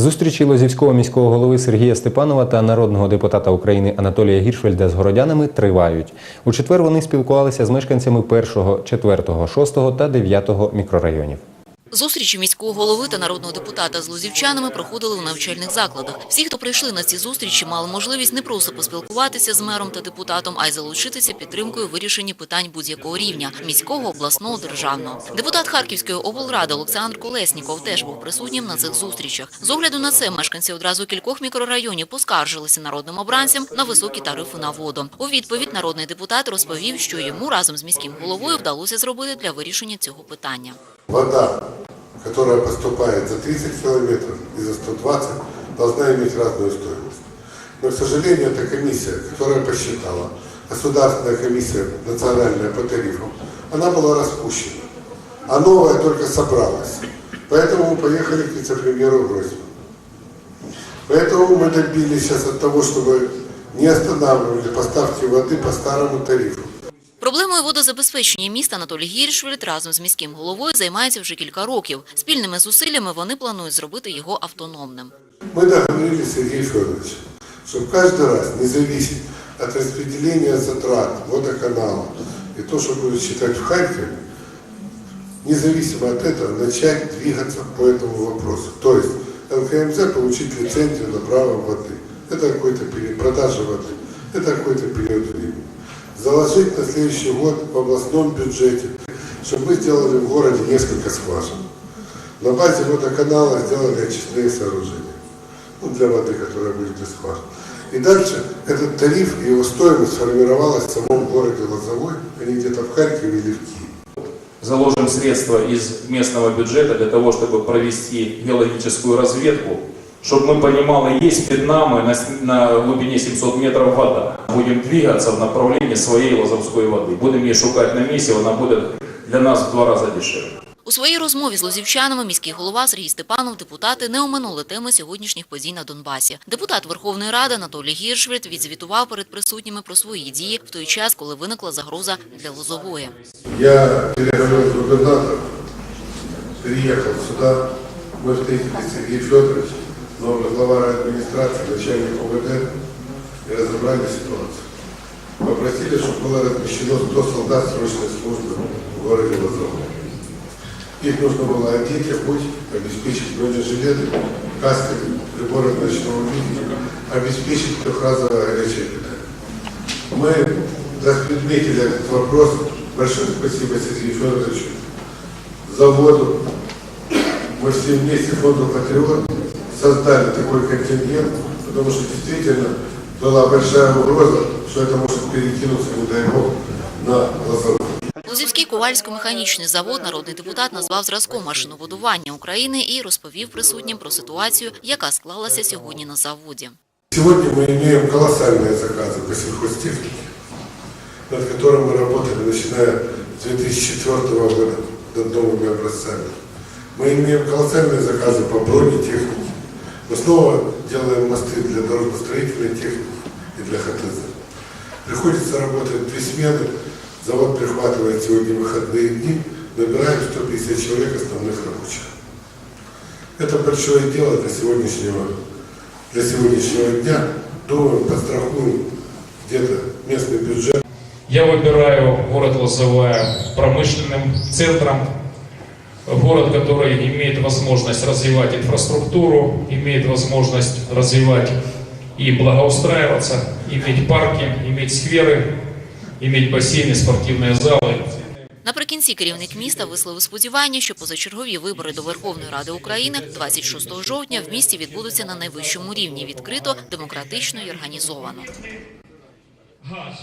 Зустрічі Лозівського міського голови Сергія Степанова та народного депутата України Анатолія Гіршфельда з городянами тривають. У четвер вони спілкувалися з мешканцями 1, 4, 6 та 9 мікрорайонів. Зустрічі міського голови та народного депутата з лузівчанами проходили у навчальних закладах. Всі, хто прийшли на ці зустрічі, мали можливість не просто поспілкуватися з мером та депутатом, а й залучитися підтримкою вирішенні питань будь-якого рівня – міського, обласного, державного. Депутат Харківської облради Олександр Колесніков теж був присутнім на цих зустрічах. З огляду на це мешканці одразу кількох мікрорайонів поскаржилися народним обранцям на високі тарифи на воду. У відповідь народний депутат розповів, що йому разом з міським головою вдалося зробити для вирішення цього питання. Вода, которая поступает за 30 километров и за 120, должна иметь разную стоимость. Но, к сожалению, эта комиссия, которая посчитала, государственная комиссия национальная по тарифам, она была распущена. А новая только собралась. Поэтому мы поехали к вице-премьеру Гройсману. Поэтому мы добились сейчас от того, чтобы не останавливали поставки воды по старому тарифу. Проблемою водозабезпечення міста Анатолій Гіршвельд разом з міським головою займається вже кілька років. Спільними зусиллями вони планують зробити його автономним. Мы договорились с Сергеем Федоровичем, чтобы каждый раз не зависеть от распределения затрат водоканала и то, что будут считать в Харькове, независимо от этого начать двигаться по этому вопросу. То есть ЛКМЗ получить лицензию на право воды. Это какой-то период продажи воды. Это какой-то период времени. Заложить на следующий год в областном бюджете, чтобы мы сделали в городе несколько скважин. На базе водоканала сделали очистные сооружения ну, для воды, которая будет из скважин. И дальше этот тариф и его стоимость сформировалась в самом городе Лозовой, а не где-то в Харькове или в Киеве. заложим средства из местного бюджета для того, чтобы провести геологическую разведку, чтобы мы понимали, есть перед нами на, на глубине 700 метров вода. Будем двигаться в направлении своей лазовской воды. Будем ее шукать на месте, она будет для нас в два раза дешевле. У своїй розмові з лозівчанами міський голова Сергій Степанов депутати не оминули теми сьогоднішніх подій на Донбасі. Депутат Верховної Ради Анатолій Гіршвельд відзвітував перед присутніми про свої дії в той час, коли виникла загроза для Лозової. Я переговорил с губернатором, переехал сюда, мы встретились с Сергеем Федоровичем, новый глава администрации, начальник ОВД, И разобрали ситуацию. Попросили, чтобы было размещено 100 солдат срочной службы в городе Лозовом. Их нужно было одеть, обуть, обеспечить бронежилеты, каски, приборы ночного видения, обеспечить трехразовое горячее питание. Мы предметили этот вопрос. Большое спасибо Сергею Федоровичу за воду. Мы все вместе фонду «Патриот» создали такой контингент, потому что действительно была большая угроза, что это может перекинуться, не дай бог, на Лозовой. Лозівський ковальсько-механічний завод народний депутат назвав зразком машинобудування України і розповів присутнім про ситуацію, яка склалася сьогодні на заводі. Сегодня мы имеем колоссальные заказы по сельхозтехнике, над которым мы работали, начиная с 2004 года над новыми образцами. Мы имеем колоссальные заказы по бронетехнике. Мы снова делаем мосты для дорожно-строительной техники и для ХТЗ. Приходится работать две смены. Завод прихватывает сегодня выходные дни. Набираем 150 человек основных рабочих. Это большое дело для сегодняшнего, для сегодняшнего дня. Думаю, подстрахуем где-то местный бюджет. Я выбираю город Лозовая промышленным центром, город, который имеет возможность развивать инфраструктуру, имеет возможность развивать и благоустраиваться, иметь парки, иметь скверы, иметь бассейны, спортивные залы. Наприкінці керівник міста висловив сподівання, що позачергові вибори до Верховної Ради України 26 жовтня в місті відбудуться на найвищому рівні відкрито, демократично і організовано. Газ